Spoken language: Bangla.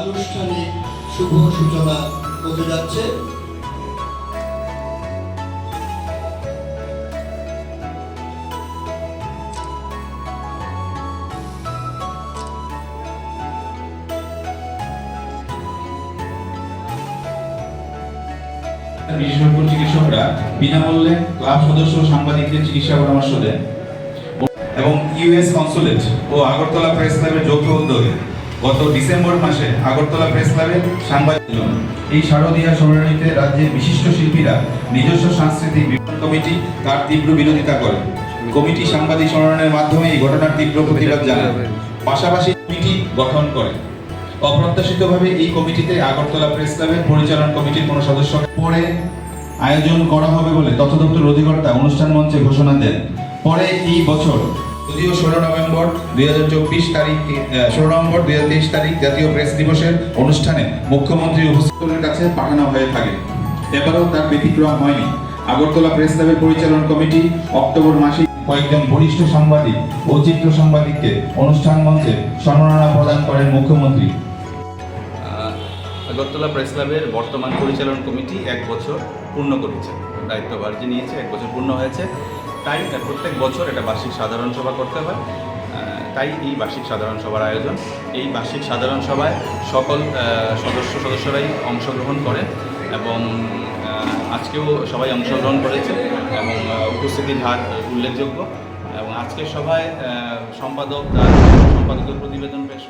আনুষ্ঠানিক শুভ সূচনা হতে যাচ্ছে? চিকিৎসকরা বিনামূল্যে ক্লাব সদস্য সাংবাদিকদের চিকিৎসা পরামর্শ দেন এবং ইউএস কনসুলেট ও আগরতলা প্রেস ক্লাবের যৌথ উদ্যোগে। গত ডিসেম্বর মাসে আগরতলা প্রেস ক্লাবের সাংবাদিক এই শারদীয়া সম্মেলনীতে রাজ্যের বিশিষ্ট শিল্পীরা নিজস্ব সাংস্কৃতিক কমিটি তার তীব্র বিরোধিতা করে। কমিটি সাংবাদিক সম্মেলনের মাধ্যমে এই ঘটনার তীব্র প্রতিবাদ জানায়। পাশাপাশি কমিটি গঠন করে। অপ্রত্যাশিতভাবে এই কমিটিতে আগরতলা প্রেস ক্লাবের পরিচালনা কমিটির কোনো সদস্য পরে আয়োজন করা হবে বলে তথ্য দপ্তর অধিকর্তা অনুষ্ঠান মঞ্চে ঘোষণা দেন। পরে এই বছর যদিও ষোলো নভেম্বর দুই হাজার চব্বিশ তারিখ ষোলো নভেম্বর দুই হাজার তেইশ তারিখ জাতীয় প্রেস দিবসের অনুষ্ঠানে মুখ্যমন্ত্রী উপস্থিতের কাছে পাঠানো হয়ে থাকে। এবারেও তার ব্যতিক্রম হয়নি। আগরতলা প্রেস ক্লাবের পরিচালনা কমিটি অক্টোবর মাসে কয়েকজন বরিষ্ঠ সাংবাদিক ও চিত্র সাংবাদিককে অনুষ্ঠান মঞ্চে সম্মাননা প্রদান করেন মুখ্যমন্ত্রী। আগরতলা প্রেস ক্লাবের বর্তমান পরিচালন কমিটি এক বছর পূর্ণ করেছে। দায়িত্বভার যে নিয়েছে, এক বছর পূর্ণ হয়েছে। তাই প্রত্যেক বছর এটা বার্ষিক সাধারণ সভা করতে হয়। তাই এই বার্ষিক সাধারণ সভার আয়োজন। এই বার্ষিক সাধারণ সভায় সকল সদস্য সদস্যরাই অংশগ্রহণ করেন এবং আজকেও সবাই অংশগ্রহণ করেছে এবং উপস্থিতির হার উল্লেখযোগ্য। এবং আজকের সভায় সম্পাদক তার সম্পাদকের প্রতিবেদন পেশ